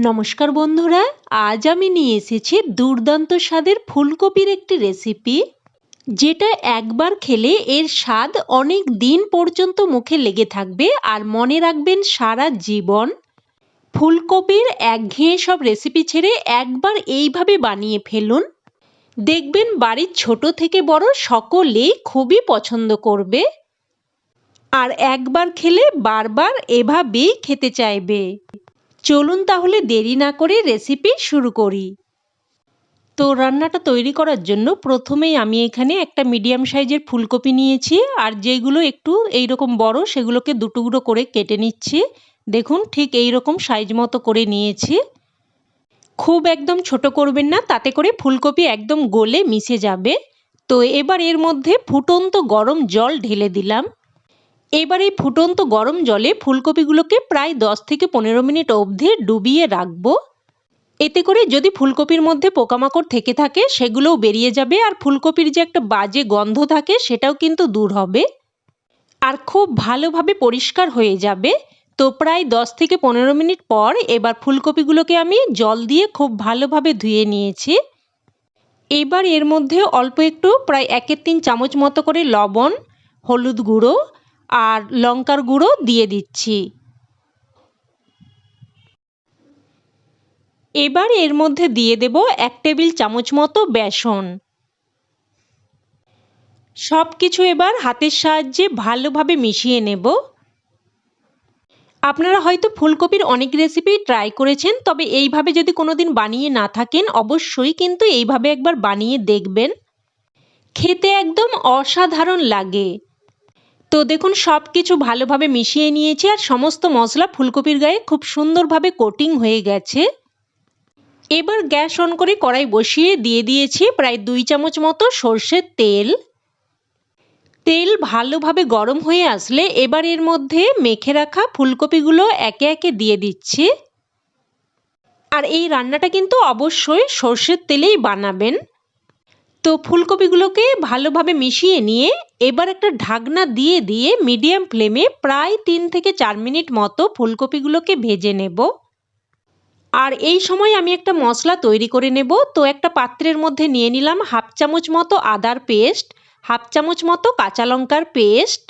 নমস্কার বন্ধুরা, আজ আমি নিয়ে এসেছি দুর্দান্ত স্বাদের ফুলকপির একটি রেসিপি যেটা একবার খেলে এর স্বাদ অনেক দিন পর্যন্ত মুখে লেগে থাকবে আর মনে রাখবেন সারা জীবন। ফুলকপির একঘেয়ে সব রেসিপি ছেড়ে একবার এইভাবে বানিয়ে ফেলুন। দেখবেন বাড়ির ছোট থেকে বড় সকলেই খুবই পছন্দ করবে। আর একবার খেলে বারবার এভাবেই খেতে চাইবে। চলুন তাহলে দেরি না করে রেসিপি শুরু করি। তো রান্নাটা তৈরি করার জন্য প্রথমেই আমি এখানে একটা মিডিয়াম সাইজের ফুলকপি নিয়েছি আর যেগুলো একটু এই রকম বড় সেগুলোকে দুটুকরো করে কেটে নিচ্ছি। দেখুন ঠিক এই রকম সাইজ মতো করে নিয়েছি। খুব একদম ছোট করবেন না, তাতে করে ফুলকপি একদম গলে মিশে যাবে। তো এবার এর মধ্যে ফুটন্ত গরম জল ঢেলে দিলাম। এবার এই ফুটন্ত গরম জলে ফুলকপিগুলোকে প্রায় দশ থেকে পনেরো মিনিট অবধি ডুবিয়ে রাখব। এতে করে যদি ফুলকপির মধ্যে পোকামাকড় থেকে থাকে, সেগুলোও বেরিয়ে যাবে আর ফুলকপির যে একটা বাজে গন্ধ থাকে, সেটাও কিন্তু দূর হবে। আর খুব ভালোভাবে পরিষ্কার হয়ে যাবে। তো প্রায় দশ থেকে পনেরো মিনিট পর এবার ফুলকপিগুলোকে আমি জল দিয়ে খুব ভালোভাবে ধুয়ে নিয়েছি। এবার এর মধ্যে অল্প একটু, প্রায় একের তিন চামচ মতো করে লবণ, হলুদ গুঁড়ো আর লঙ্কার গুঁড়ো দিয়ে দিচ্ছি। এবার এর মধ্যে দিয়ে দেব এক টেবিল চামচ মতো বেসন। সব কিছু এবার হাতের সাহায্যে ভালোভাবে মিশিয়ে নেব। আপনারা হয়তো ফুলকপির অনেক রেসিপি ট্রাই করেছেন, তবে এইভাবে যদি কোনো দিন বানিয়ে না থাকেন, অবশ্যই কিন্তু এইভাবে একবার বানিয়ে দেখবেন। খেতে একদম অসাধারণ লাগে। তো দেখুন সব কিছু ভালোভাবে মিশিয়ে নিয়েছি আর সমস্ত মশলা ফুলকপির গায়ে খুব সুন্দরভাবে কোটিং হয়ে গেছে। এবার গ্যাস অন করে কড়াই বসিয়ে দিয়ে দিয়েছি প্রায় দুই চামচ মতো সর্ষের তেল। তেল ভালোভাবে গরম হয়ে আসলে এবার এর মধ্যে মেখে রাখা ফুলকপিগুলো একে একে দিয়ে দিচ্ছি। আর এই রান্নাটা কিন্তু অবশ্যই সর্ষের তেলেই বানাবেন। তো ফুলকপিগুলোকে ভালোভাবে মিশিয়ে নিয়ে এবার একটা ঢাকনা দিয়ে দিয়ে মিডিয়াম ফ্লেমে প্রায় তিন থেকে চার মিনিট মতো ফুলকপিগুলোকে ভেজে নেব। আর এই সময় আমি একটা মশলা তৈরি করে নেব। তো একটা পাত্রের মধ্যে নিয়ে নিলাম হাফ চামচ মতো আদার পেস্ট, হাফ চামচ মতো কাঁচা লঙ্কার পেস্ট,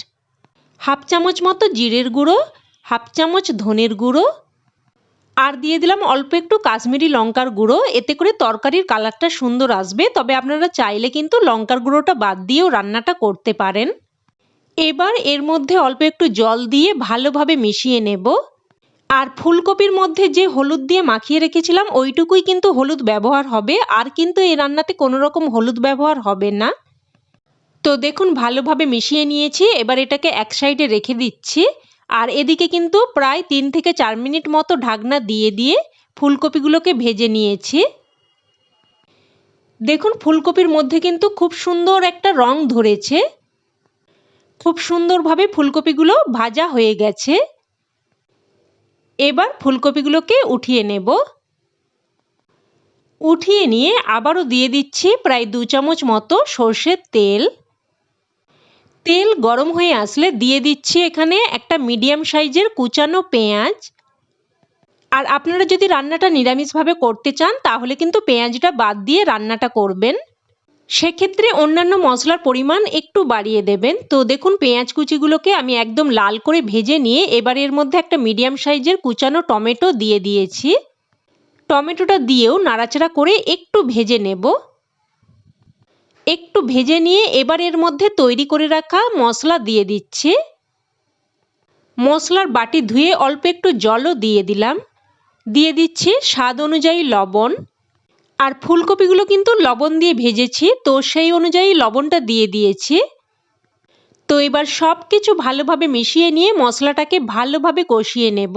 হাফ চামচ মতো জিরের গুঁড়ো, হাফ চামচ ধনের গুঁড়ো আর দিয়ে দিলাম অল্প একটু কাশ্মীরি লঙ্কার গুঁড়ো। এতে করে তরকারির কালারটা সুন্দর আসবে। তবে আপনারা চাইলে কিন্তু লঙ্কার গুঁড়োটা বাদ দিয়েও রান্নাটা করতে পারেন। এবার এর মধ্যে অল্প একটু জল দিয়ে ভালোভাবে মিশিয়ে নেব। আর ফুলকপির মধ্যে যে হলুদ দিয়ে মাখিয়ে রেখেছিলাম, ওইটুকুই কিন্তু হলুদ ব্যবহার হবে। আর কিন্তু এই রান্নাতে কোনো রকম হলুদ ব্যবহার হবে না। তো দেখুন, ভালোভাবে মিশিয়ে নিয়েছি। এবার এটাকে এক সাইডে রেখে দিচ্ছি। আর এদিকে কিন্তু প্রায় তিন থেকে চার মিনিট মতো ঢাকনা দিয়ে দিয়ে ফুলকপিগুলোকে ভেজে নিয়েছি। দেখুন, ফুলকপির মধ্যে কিন্তু খুব সুন্দর একটা রং ধরেছে। খুব সুন্দরভাবে ফুলকপিগুলো ভাজা হয়ে গেছে। এবার ফুলকপিগুলোকে উঠিয়ে নেব। উঠিয়ে নিয়ে আবারও দিয়ে দিচ্ছি প্রায় দু চামচ মতো সর্ষের তেল। তেল গরম হয়ে আসলে দিয়ে দিচ্ছি এখানে একটা মিডিয়াম সাইজের কুচানো পেঁয়াজ। আর আপনারা যদি রান্নাটা নিরামিষভাবে করতে চান, তাহলে কিন্তু পেঁয়াজটা বাদ দিয়ে রান্নাটা করবেন। সেক্ষেত্রে অন্যান্য মশলার পরিমাণ একটু বাড়িয়ে দেবেন। তো দেখুন, পেঁয়াজ কুচিগুলোকে আমি একদম লাল করে ভেজে নিয়ে এবার এর মধ্যে একটা মিডিয়াম সাইজের কুচানো টমেটো দিয়ে দিয়েছি। টমেটোটা দিয়েও নাড়াচাড়া করে একটু ভেজে নেব। একটু ভেজে নিয়ে এবার এর মধ্যে তৈরি করে রাখা মশলা দিয়ে দিচ্ছি। মশলার বাটি ধুয়ে অল্প একটু জলও দিয়ে দিলাম। দিয়ে দিচ্ছি স্বাদ অনুযায়ী লবণ। আর ফুলকপিগুলো কিন্তু লবণ দিয়ে ভেজেছি, তো সেই অনুযায়ী লবণটা দিয়ে দিয়েছি। তো এবার সব কিছু ভালোভাবে মিশিয়ে নিয়ে মশলাটাকে ভালোভাবে কষিয়ে নেব।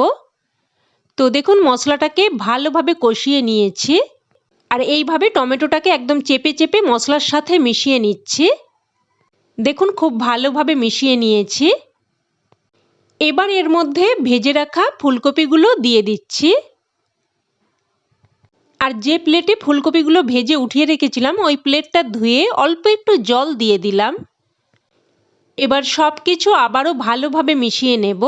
তো দেখুন, মশলাটাকে ভালোভাবে কষিয়ে নিয়েছি। আর এইভাবে টমেটোটাকে একদম চেপে চেপে মশলার সাথে মিশিয়ে নিচ্ছি। দেখুন, খুব ভালোভাবে মিশিয়ে নিয়েছি। এবার এর মধ্যে ভেজে রাখা ফুলকপিগুলো দিয়ে দিচ্ছি। আর যে প্লেটে ফুলকপিগুলো ভেজে উঠিয়ে রেখেছিলাম, ওই প্লেটটা ধুয়ে অল্প একটু জল দিয়ে দিলাম। এবার সব কিছু আবারও ভালোভাবে মিশিয়ে নেব।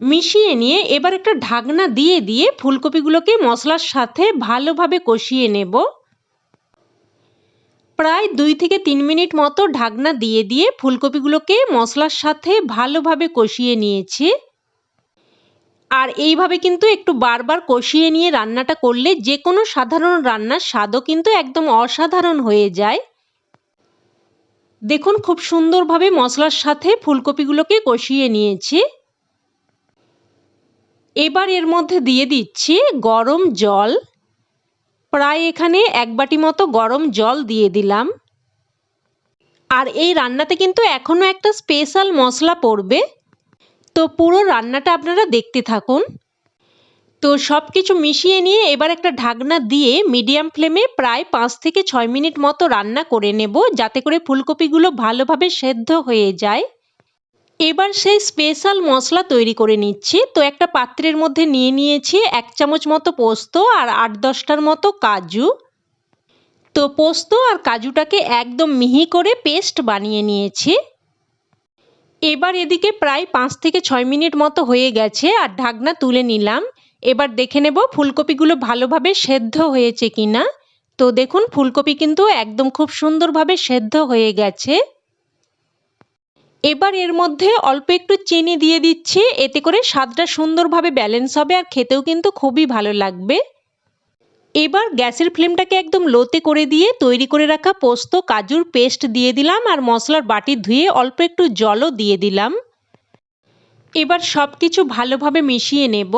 মিশিয়ে নিয়ে এবার একটা ঢাকনা দিয়ে দিয়ে ফুলকপিগুলোকে মশলার সাথে ভালোভাবে কষিয়ে নেব। প্রায় দুই থেকে তিন মিনিট মতো ঢাকনা দিয়ে দিয়ে ফুলকপিগুলোকে মশলার সাথে ভালোভাবে কষিয়ে নিয়েছি। আর এইভাবে কিন্তু একটু বারবার কষিয়ে নিয়ে রান্নাটা করলে যে কোনো সাধারণ রান্নার স্বাদও কিন্তু একদম অসাধারণ হয়ে যায়। দেখুন, খুব সুন্দরভাবে মশলার সাথে ফুলকপিগুলোকে কষিয়ে নিয়েছি। এবার এর মধ্যে দিয়ে দিচ্ছি গরম জল। প্রায় এখানে এক বাটি মতো গরম জল দিয়ে দিলাম। আর এই রান্নাতে কিন্তু এখনও একটা স্পেশাল মশলা পড়বে। তো পুরো রান্নাটা আপনারা দেখতে থাকুন। তো সব কিছু মিশিয়ে নিয়ে এবার একটা ঢাকনা দিয়ে মিডিয়াম ফ্লেমে প্রায় পাঁচ থেকে ছয় মিনিট মতো রান্না করে নেব, যাতে করে ফুলকপিগুলো ভালোভাবে সেদ্ধ হয়ে যায়। এবার সেই স্পেশাল মশলা তৈরি করে নিচ্ছি। তো একটা পাত্রের মধ্যে নিয়ে নিয়েছি এক চামচ মতো পোস্ত আর আট দশটার মতো কাজু। তো পোস্ত আর কাজুটাকে একদম মিহি করে পেস্ট বানিয়ে নিয়েছি। এবার এদিকে প্রায় পাঁচ থেকে ছয় মিনিট মতো হয়ে গেছে আর ঢাকনা তুলে নিলাম। এবার দেখে নেব ফুলকপিগুলো ভালোভাবে সেদ্ধ হয়েছে কিনা। তো দেখুন, ফুলকপি কিন্তু একদম খুব সুন্দরভাবে সেদ্ধ হয়ে গেছে। এবার এর মধ্যে অল্প একটু চিনি দিয়ে দিচ্ছি, এতে করে স্বাদটা সুন্দরভাবে ব্যালেন্স হবে আর খেতেও কিন্তু খুবই ভালো লাগবে। এবার গ্যাসের ফ্লেমটাকে একদম লোতে করে দিয়ে তৈরি করে রাখা পোস্ত, কাজুর পেস্ট দিয়ে দিলাম আর মশলার বাটি ধুয়ে অল্প একটু জলও দিয়ে দিলাম। এবার সব কিছু ভালোভাবে মিশিয়ে নেব।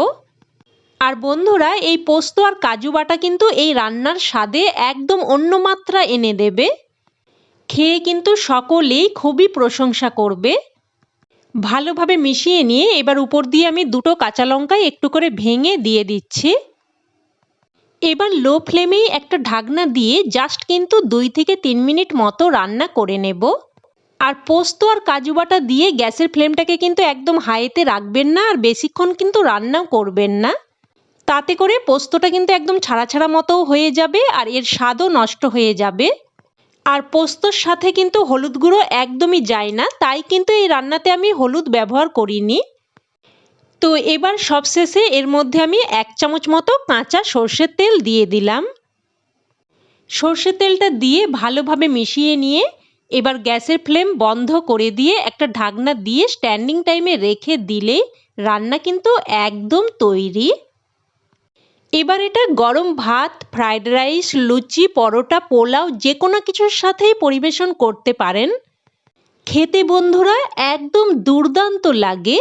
আর বন্ধুরা, এই পোস্ত আর কাজু বাটা কিন্তু এই রান্নার স্বাদে একদম অন্য মাত্রা এনে দেবে। খেয়ে কিন্তু সকলেই খুবই প্রশংসা করবে। ভালোভাবে মিশিয়ে নিয়ে এবার উপর দিয়ে আমি দুটো কাঁচা লঙ্কা একটু করে ভেঙে দিয়ে দিচ্ছি। এবার লো ফ্লেমেই একটা ঢাকনা দিয়ে জাস্ট কিন্তু দুই থেকে তিন মিনিট মতো রান্না করে নেব। আর পোস্ত আর কাজু বাটা দিয়ে গ্যাসের ফ্লেমটাকে কিন্তু একদম হাইতে রাখবেন না আর বেশিক্ষণ কিন্তু রান্নাও করবেন না। তাতে করে পোস্তটা কিন্তু একদম ছাড়া ছাড়া মতো হয়ে যাবে আর এর স্বাদও নষ্ট হয়ে যাবে। আর পোস্তর সাথে কিন্তু হলুদ গুঁড়ো একদমই যায় না, তাই কিন্তু এই রান্নাতে আমি হলুদ ব্যবহার করিনি। তো এবার সবশেষে এর মধ্যে আমি এক চামচ মতো কাঁচা সর্ষের তেল দিয়ে দিলাম। সর্ষের তেলটা দিয়ে ভালোভাবে মিশিয়ে নিয়ে এবার গ্যাসের ফ্লেম বন্ধ করে দিয়ে একটা ঢাকনা দিয়ে স্ট্যান্ডিং টাইমে রেখে দিলে রান্না কিন্তু একদম তৈরি। এবার এটা গরম ভাত ফ্রায়েড রাইস লুচি, পরোটা, পোলাও, যে কোনো কিছুর সাথেই পরিবেশন করতে পারেন। খেতে বন্ধুরা একদম দুর্দান্ত লাগে।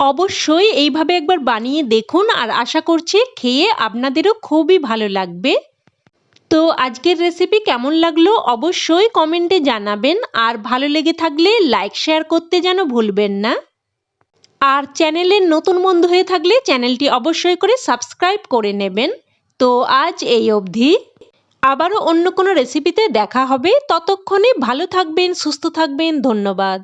অবশ্যই এইভাবে একবার বানিয়ে দেখুন আর আশা করছি খেয়ে আপনাদেরও খুবই ভালো লাগবে। তো আজকের রেসিপি কেমন লাগল অবশ্যই কমেন্টে জানাবেন আর ভালো লেগে থাকলে লাইক শেয়ার করতে যেন ভুলবেন না। আর চ্যানেলের নতুন বন্ধু হয়ে থাকলে চ্যানেলটি অবশ্যই করে সাবস্ক্রাইব করে নেবেন। তো আজ এই অবধি। আবারও অন্য কোনো রেসিপিতে দেখা হবে। ততক্ষণে ভালো থাকবেন, সুস্থ থাকবেন। ধন্যবাদ।